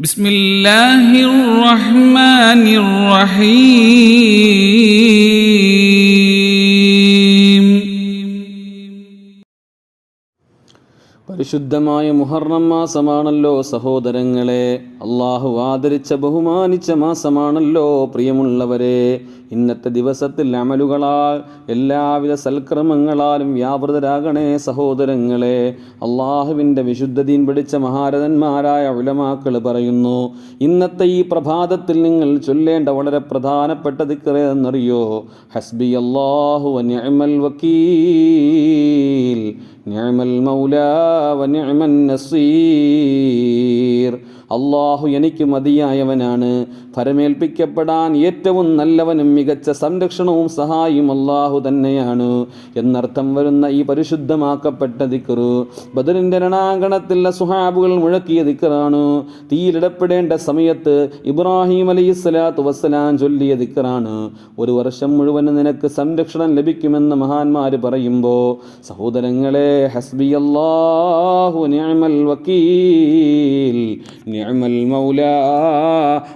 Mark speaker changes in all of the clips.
Speaker 1: بسم الله الرحمن الرحيم
Speaker 2: പരിശുദ്ധമായ മുഹറം മാസമാണല്ലോ സഹോദരങ്ങളെ അള്ളാഹു ആദരിച്ച ബഹുമാനിച്ച മാസമാണല്ലോ പ്രിയമുള്ളവരെ ഇന്നത്തെ ദിവസത്തിൽ അമലുകളാൽ എല്ലാവിധ സൽക്രമങ്ങളാലും വ്യാപൃതരാകണേ സഹോദരങ്ങളെ. അള്ളാഹുവിന്റെ വിശുദ്ധതീൻ പിടിച്ച മഹാരഥന്മാരായ ഉലമാക്കൾ പറയുന്നു ഇന്നത്തെ ഈ പ്രഭാതത്തിൽ നിങ്ങൾ ചൊല്ലേണ്ട വളരെ പ്രധാനപ്പെട്ട ദിക്കറേതെന്നറിയോ ഹസ്ബി അള്ളാഹു വക്കീൽ നിയമൽ മൗലാ വനിഅമൻ നസീർ. അള്ളാഹു എനിക്ക് മതിയായവനാണ്. ഫരമേൽപ്പിക്കപ്പെടാൻ ഏറ്റവും നല്ലവനും മികച്ച സംരക്ഷണവും സഹായിയും അള്ളാഹു തന്നെയാണ്. എന്നർത്ഥം വരുന്ന ഈ പരിശുദ്ധമാക്കപ്പെട്ട ദിക്കറ് ബദറിന്റെ രണാങ്കണത്തിലെ സുഹാബുകൾ മുഴക്കിയ ദിക്കറാണ് തീയിലിടപ്പെടേണ്ട സമയത്ത് ഇബ്രാഹിം അലൈഹി സ്വലാത്തു വസ്സലാം ചൊല്ലിയ ദിക്കറാണ് ഒരു വർഷം മുഴുവൻ നിനക്ക് സംരക്ഷണം ലഭിക്കുമെന്ന് മഹാന്മാർ പറയുമ്പോൾ സഹോദരങ്ങളെ ഹസ്ബി അള്ളാഹു വക്കീൽ നിഅമൽ മൗലാ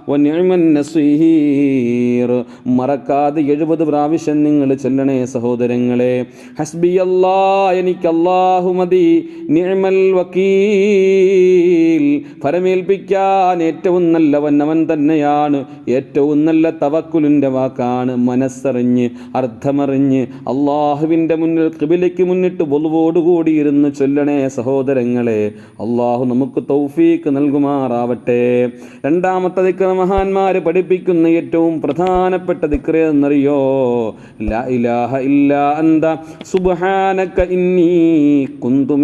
Speaker 2: വ നിഅമൻ നസീർ. മറക്കാതെ എഴുപത് പ്രാവശ്യം നിങ്ങൾ ചെല്ലണേ സഹോദരങ്ങളെ. ഹസ്ബി അല്ലാ എനിക്ക് അല്ലാഹു മതി. നിഅമൽ വക്കീൽ. ഫലമേൽപ്പിക്കാൻ ഏറ്റവും നല്ലവൻ അവൻ തന്നെയാണ്. ഏറ്റവും നല്ല തവക്കുലിന്റെ വാക്കാണ്. മനസ്സറിഞ്ഞ് അർത്ഥമറിഞ്ഞ് അള്ളാഹുവിന്റെ മുന്നിൽ കിബിലയ്ക്ക് മുന്നിട്ട് ബൊലുവോടുകൂടി ഇരുന്ന് ചൊല്ലണേ സഹോദരങ്ങളെ. അള്ളാഹു നമുക്ക് തൗഫീക്ക് നൽകുമാറാവട്ടെ രണ്ടാമത്തെ ദിക്ര മഹാന്മാർ പഠിപ്പിക്കുന്ന ഏറ്റവും പ്രധാനപ്പെട്ട ദിക്ര എന്നറിയോ? ലാ ഇലാഹ ഇല്ലാ അന്ത. സുബ്ഹാനക ഇന്നി കുന്തു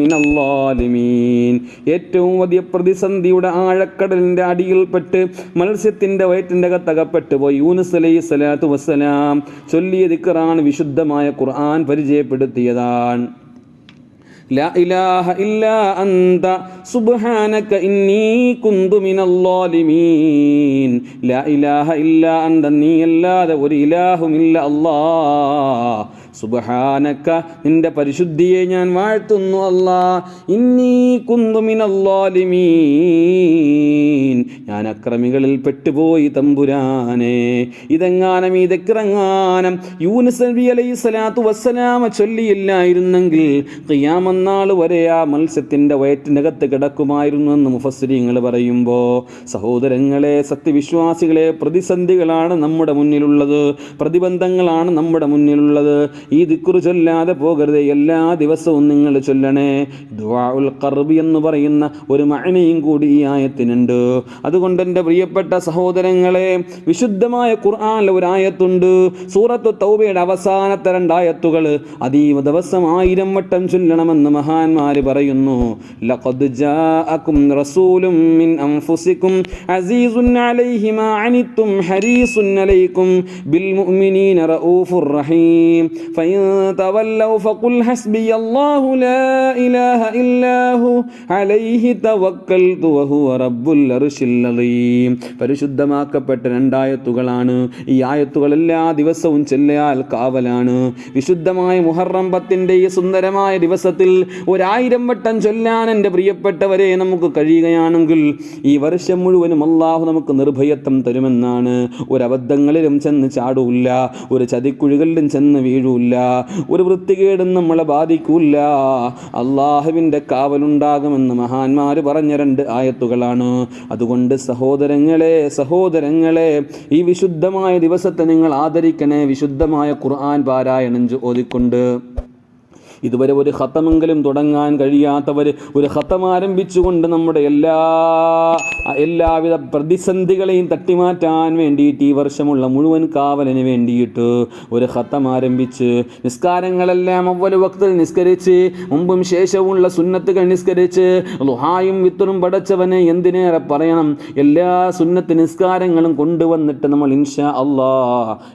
Speaker 2: ഏറ്റവും വലിയ പ്രതിസന്ധിയുടെ ആഴക്കടലിന്റെ അടിയിൽപ്പെട്ട് മത്സ്യത്തിന്റെ വയറ്റിന്റെ അകത്തകപ്പെട്ട് പോയി യൂനുസ് അലൈഹി സ്വലാത്തു വസ്സലാം. ചൊല്ലിയ ദിക്കറാണ് വിശുദ്ധമായ ഖുർആൻ പരിചയപ്പെടുത്തിയതാണ്. لا إله إلا أنت سبحانك إني كنت من الظالمين لا إله إلا أنت നീ അല്ലാതെ ഒരു ഇലാഹുമില്ല അല്ലാ സുബഹാനക്ക നിന്റെ പരിശുദ്ധിയെ ഞാൻ വാഴ്ത്തുന്നു അല്ലാ. ഇന്നീ കുന്തുമിനല്ലാലിമീൻ ഞാൻ അക്രമികളിൽ പെട്ടുപോയി തമ്പുരാനെ. ഇതെങ്ങാനം ഇതെക്കിറങ്ങാനം യൂനുസ് നബി അലൈഹി സ്വലാത്തു വസ്സലാമ ചൊല്ലിയില്ലായിരുന്നെങ്കിൽ ഖിയാമന്നാൾ വരെ ആ മത്സ്യത്തിന്റെ വയറ്റിനകത്ത് കിടക്കുമായിരുന്നു എന്ന് മുഫസ്സിരിങ്ങൾ പറയുമ്പോൾ സഹോദരങ്ങളെ സത്യവിശ്വാസികളെ പ്രതിസന്ധികളാണ് നമ്മുടെ മുന്നിലുള്ളത്. പ്രതിബന്ധങ്ങളാണ് നമ്മുടെ മുന്നിലുള്ളത്. ഈ ദിക്കുറു ചൊല്ലാതെ പോകരുത്. എല്ലാ ദിവസവും നിങ്ങൾ ചൊല്ലണേ. ദുആഉൽ ഖർബ് എന്ന് പറയുന്ന ഒരു മഴനയും കൂടി ഈ ആയത്തിനുണ്ട്. അതുകൊണ്ട് എന്റെ പ്രിയപ്പെട്ട സഹോദരങ്ങളെ വിശുദ്ധമായ ഖുർആനിൽ ഒരായത്തുണ്ട് സൂറത്ത് തൗബയുടെ അവസാനത്തെ രണ്ടായത്തുകൾ അതീവ ദിവസം ആയിരം വട്ടം ചൊല്ലണമെന്ന് മഹാന്മാർ പറയുന്നു. ലഖദ് മിൻ അൻഫുസിക്കും അലൈഹി മാ ഹരീസുൻ ബിൽ മുഅ്മിനീന റഊഫുർ റഹീം. فإن تولوا فقل حسبي الله لا إله إلا هو عليه توكلت وهو رب العرش العظيم പരിശുദ്ധമാക്കപ്പെട്ട രണ്ടായത്തുകളാണ് ഈ ആയത്തുകൾ എല്ലാ ദിവസവും ചെല്ലയാൽ കാവലാണ് വിശുദ്ധമായ മുഹറം പത്തിൻ്റെ ഈ സുന്ദരമായ ദിവസത്തിൽ ഒരായിരം വട്ടം ചൊല്ലാൻ എൻ്റെ പ്രിയപ്പെട്ടവരെ നമുക്ക് കഴിയുകയാണെങ്കിൽ ഈ വർഷം മുഴുവനും അള്ളാഹു നമുക്ക് നിർഭയത്വം തരുമെന്നാണ് ഒരബദ്ധങ്ങളിലും ചെന്ന് ചാടൂല്ല ഒരു ചതിക്കുഴികളിലും ചെന്ന് വീഴൂല്ല ഒരു വൃത്തികേടും നമ്മളെ ബാധിക്കൂല. അള്ളാഹുവിന്റെ കാവലുണ്ടാകുമെന്ന് മഹാന്മാർ പറഞ്ഞ രണ്ട് ആയത്തുകളാണ്. അതുകൊണ്ട് സഹോദരങ്ങളെ സഹോദരങ്ങളെ ഈ വിശുദ്ധമായ ദിവസത്തെ നിങ്ങൾ ആദരിക്കണേ. വിശുദ്ധമായ ഖുർആൻ പാരായണം ചോദിക്കൊണ്ട് ഇതുവരെ ഒരു ഹത്തമെങ്കിലും തുടങ്ങാൻ കഴിയാത്തവർ ഒരു ഹത്തം ആരംഭിച്ചുകൊണ്ട് നമ്മുടെ എല്ലാ എല്ലാവിധ പ്രതിസന്ധികളെയും തട്ടിമാറ്റാൻ വേണ്ടിയിട്ട് ഈ വർഷമുള്ള മുഴുവൻ കാവലിന് വേണ്ടിയിട്ട് ഒരു ഹത്തം ആരംഭിച്ച് നിസ്കാരങ്ങളെല്ലാം അവൽ വക്തിൽ നിസ്കരിച്ച് മുമ്പും ശേഷവുമുള്ള സുന്നത്തുകൾ നിസ്കരിച്ച് ലുഹായും വിത്തറും പടച്ചവനെ എന്തിനേറെ പറയണം? എല്ലാ സുന്നത്ത് നിസ്കാരങ്ങളും കൊണ്ടുവന്നിട്ട് നമ്മൾ ഇൻഷാ അള്ളാ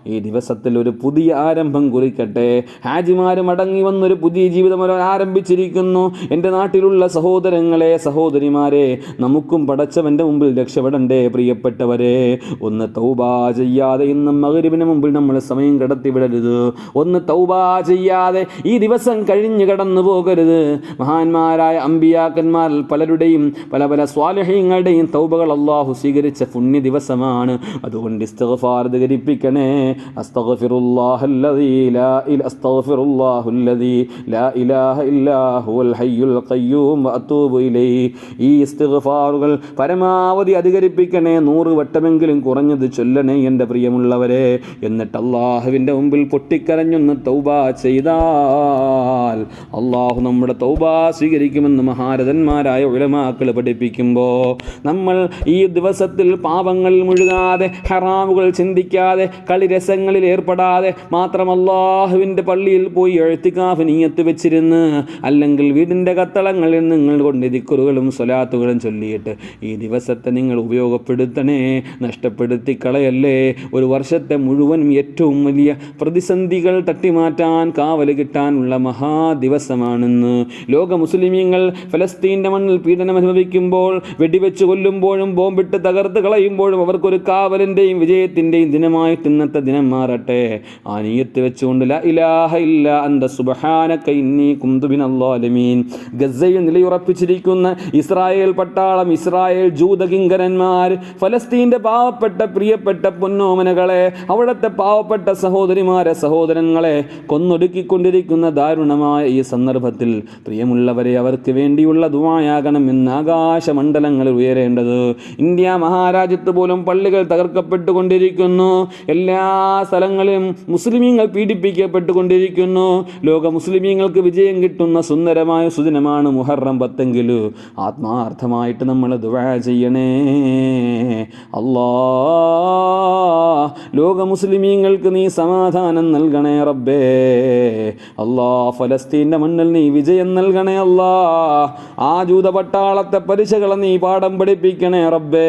Speaker 2: ഈ ദിവസത്തിൽ ഒരു പുതിയ ആരംഭം കുറിക്കട്ടെ. ഹാജിമാരും അടങ്ങി വന്നൊരു പുതിയ പുതിയ ജീവിതം ആരംഭിച്ചിരിക്കുന്നു. എന്റെ നാട്ടിലുള്ള സഹോദരങ്ങളെ സഹോദരിമാരെ നമുക്കും പടച്ചവന്റെ മുമ്പിൽ രക്ഷപ്പെടണ്ടേ പ്രിയപ്പെട്ടവരെ. ഒന്ന് തൗബാ ചെയ്യാതെ ഇന്നും മകരിവിന് മുമ്പിൽ നമ്മൾ സമയം കടത്തിവിടരുത്. ഒന്ന് തൗബാ ചെയ്യാതെ ഈ ദിവസം കഴിഞ്ഞു കടന്നു പോകരുത്. മഹാന്മാരായ അമ്പിയാക്കന്മാർ പലരുടെയും പല പല സ്വാലഹ്യങ്ങളുടെയും തൗബകൾ അള്ളാഹു സ്വീകരിച്ച പുണ്യ ദിവസമാണ്. അതുകൊണ്ട് ഇസ്തഫാർ ധരിപ്പിക്കണേ. അസ്തഗ്ഫിറുല്ലാഹല്ലദീ ലാ ഇല അസ്തഗ്ഫിറുല്ലാഹുല്ലദീ ലാ ഇലാഹ ഇല്ലാ ഹുവൽ ഹയ്യുൽ ഖയ്യൂം വഅതൂബു ഇലൈഹി. ഈ ഇസ്തിഗ്ഫാറുകൾ പരമാവധി അധികരിപ്പിക്കണേ നൂറ് വട്ടമെങ്കിലും കുറഞ്ഞത് ചൊല്ലണേ എന്റെ പ്രിയമുള്ളവരെ. എന്നിട്ട് അള്ളാഹുവിന്റെ മുമ്പിൽ പൊട്ടിക്കരഞ്ഞൊന്ന് തൗബ ചെയ്താൽ അള്ളാഹു നമ്മുടെ തൗബ സ്വീകരിക്കുമെന്ന് മഹാരഥന്മാരായ ഉലമാക്കൾ പഠിപ്പിക്കുമ്പോൾ നമ്മൾ ഈ ദിവസത്തിൽ പാപങ്ങൾ മുഴുകാതെ ഹറാമുകൾ ചിന്തിക്കാതെ കളിരസങ്ങളിൽ ഏർപ്പെടാതെ മാത്രം അള്ളാഹുവിന്റെ പള്ളിയിൽ പോയി എഴുത്തിക്കാഫ് നീയത്ത് വെച്ചിരുന്ന് അല്ലെങ്കിൽ വീടിന്റെ കത്തളങ്ങളിൽ നിങ്ങൾ കൊണ്ട് ദിക്കുറുകളും സ്വലാത്തുകളും ചൊല്ലിയിട്ട് ഈ ദിവസത്തെ നിങ്ങൾ ഉപയോഗപ്പെടുത്തണേ നഷ്ടപ്പെടുത്തി കളയല്ലേ ഒരു വർഷത്തെ മുഴുവനും ഏറ്റവും വലിയ പ്രതിസന്ധികൾ തട്ടിമാറ്റാൻ കാവൽ കിട്ടാനുള്ള മഹാദിവസമാണെന്ന്. ലോക മുസ്ലിമീങ്ങൾ ഫലസ്തീന്റെ മണ്ണിൽ പീഡനം അനുഭവിക്കുമ്പോൾ വെടിവെച്ച് കൊല്ലുമ്പോഴും ബോംബിട്ട് തകർത്ത് കളയുമ്പോഴും അവർക്കൊരു കാവലിന്റെയും വിജയത്തിന്റെയും ദിനമായിട്ട് ഇന്നത്തെ ദിനം മാറട്ടെ. ആ നീയത്ത് വെച്ചുകൊണ്ട് ലാ ഇലാഹ ഇല്ല അന്ത സുബ്ഹാനക ഇന്നി കുന്തു മിനല്ലാലിമീൻ ഗസയിൽ നിലയുറപ്പിച്ചിരിക്കുന്ന ഇസ്രായേൽ പട്ടാളം ഇസ്രായേൽ ജൂതകിങ്കരന്മാർ ഫലസ്തീന്റെ പാവപ്പെട്ട പ്രിയപ്പെട്ട പൊന്നോമനകളെ അവിടുത്തെ പാവപ്പെട്ട സഹോദരിമാരെ സഹോദരങ്ങളെ കൊന്നൊടുക്കിക്കൊണ്ടിരിക്കുന്ന ദാരുണമായ ഈ സന്ദർഭത്തിൽ പ്രിയമുള്ളവരെ അവർക്ക് വേണ്ടിയുള്ള ദുവായാകണം എന്ന് ആകാശമണ്ഡലങ്ങളിൽ ഉയരേണ്ടത്. ഇന്ത്യ മഹാരാജ്യത്ത് പോലും പള്ളികൾ തകർക്കപ്പെട്ടുകൊണ്ടിരിക്കുന്നു. എല്ലാ സ്ഥലങ്ങളിലും മുസ്ലിമീങ്ങൾ പീഡിപ്പിക്കപ്പെട്ടുകൊണ്ടിരിക്കുന്നു. ലോക മുസ്ലിമീങ്ങൾക്ക് വിജയം കിട്ടുന്ന സുന്ദരമായ സുദിനമാണ് മുഹറം പത്തെങ്കിൽ ആത്മാർത്ഥമായിട്ട് നമ്മൾ ദുവാ ചെയ്യണേ. അല്ലാ ലോക മുസ്ലിമീങ്ങൾക്ക് നീ സമാധാനം നൽകണേ റബ്ബേ. അല്ലാ ഫലസ്തീന്റെ മണ്ണിൽ നീ വിജയം നൽകണേ അല്ലാ ആ ജൂത പട്ടാളത്തെ പരീക്ഷകളെ നീ പാഠം പഠിപ്പിക്കണേ റബ്ബേ.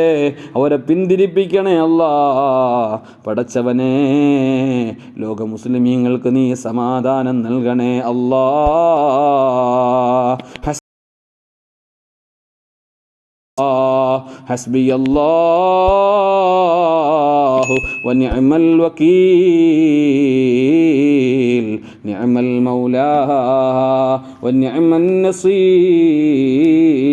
Speaker 2: അവരെ പിന്തിരിപ്പിക്കണേ അല്ലാ പടച്ചവനേ ലോക മുസ്ലിമീങ്ങൾക്ക് നീ സമാധാനം നൽകണേ അല്ലാ حسبي الله. ونعم الوكيل. نعم المولى. ونعم النصير.